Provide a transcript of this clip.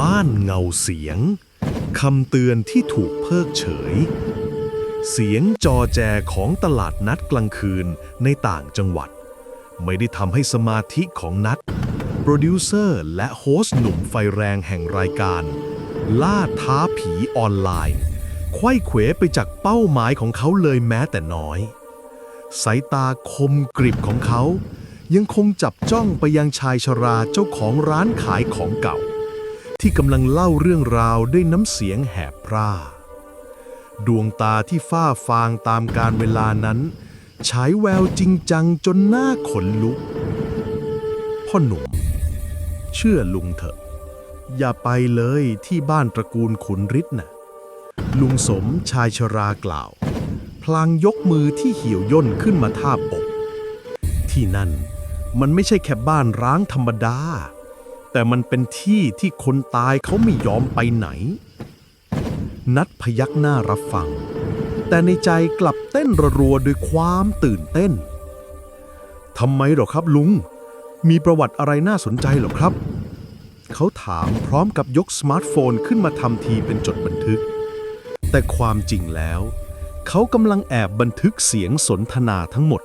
บ้านเงาเสียงคำเตือนที่ถูกเพิกเฉย เสียงจอแจของตลาดนัดกลางคืนในต่างจังหวัด ไม่ได้ทำให้สมาธิของนัดโปรดิวเซอร์และโฮสต์หนุ่มไฟแรงแห่งรายการ ล่าท้าผีออนไลน์ไขว้เขวไปจากเป้าหมายของเขาเลยแม้แต่น้อย สายตาคมกริบของเขา ยังคงจับจ้องไปยังชายชราเจ้าของร้านขายของเก่า ที่กำลังเล่าเรื่องราวด้วยน้ำเสียงแหบพร่า ดวงตาที่ฝ้าฟางตามการเวลานั้นฉายแววจริงจังจนหน้าขนลุก พ่อหนุ่ม เชื่อลุงเถอะ อย่าไปเลยที่บ้านตระกูลขุนฤทธิ์น่ะลุงสมชายชรากล่าว พลางยกมือที่เหี่ยวย่นขึ้นมาทาบอก ที่นั่นมันไม่ใช่แค่บ้านร้างธรรมดา แต่มันเป็นที่ที่คนตายเขาไม่ยอมไปไหน นัดพยักหน้ารับฟัง แต่ในใจกลับเต้นระรัวด้วยความตื่นเต้นทำไมหรอครับลุง มีประวัติอะไรน่าสนใจหรอครับ เขาถามพร้อมกับยกสมาร์ทโฟนขึ้นมาทำทีเป็นจดบันทึก แต่ความจริงแล้ว เขากำลังแอบบันทึกเสียงสนทนาทั้งหมด